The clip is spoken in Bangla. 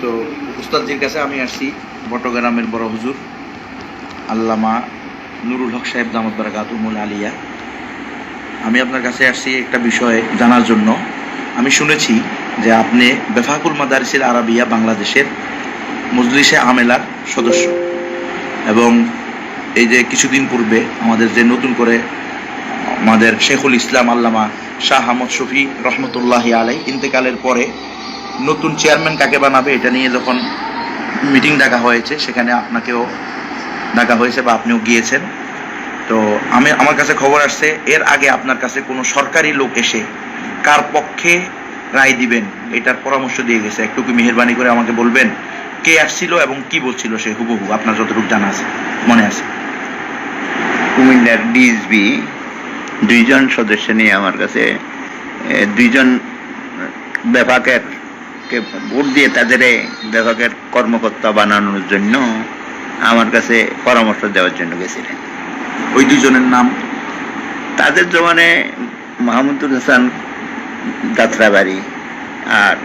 তো উস্তাদজির কাছে আমি আসছি, বটগ্রামের বড় হুজুর, আল্লামা নুরুল হক সাহেব দামদ বারাকাতুমুল আলিয়া। আমি আপনার কাছে আসছি একটা বিষয় জানার জন্য। আমি শুনেছি যে আপনি বেফাকুল মাদারিসিল আরাবিয়া বাংলাদেশের মজলিসে আমেলার সদস্য। এবং এই যে কিছুদিন পূর্বে আমাদের যে নতুন করে আমাদের শেখুল ইসলাম আল্লামা শাহ আহমদ শফি রহমতুল্লাহ আলাই ইন্তেকালের পরে নতুন চেয়ারম্যান কাকে বানাবে এটা নিয়ে যখন মিটিং ডাকা হয়েছে, সেখানে আপনাকেও ডাকা হয়েছে বা আপনিও গিয়েছেন। তো আমি, আমার কাছে খবর আসছে, এর আগে আপনার কাছে কোনো সরকারি লোক এসে কার পক্ষে রায় দিবেন, এটার পরামর্শ দিয়ে গেছে। একটু কি মেহরবানি করে আমাকে বলবেন কে আসছিল এবং কি বলছিল সে হুবহু, আপনার যতটুকু জানা আছে, মনে আছে। কুমিল্লার ডিএসবি দুইজন সদস্য নিয়ে আমার কাছে দুইজন বিভাগের কে ভোট দিয়ে তাদের বিভাগের কর্মকর্তা বানানোর জন্য আমার কাছে পরামর্শ দেওয়ার জন্য গেছিলেন। ওই দুজনের নাম? তাদের জমানে মাহমুদুল হাসান যাত্রাবাড়ি আর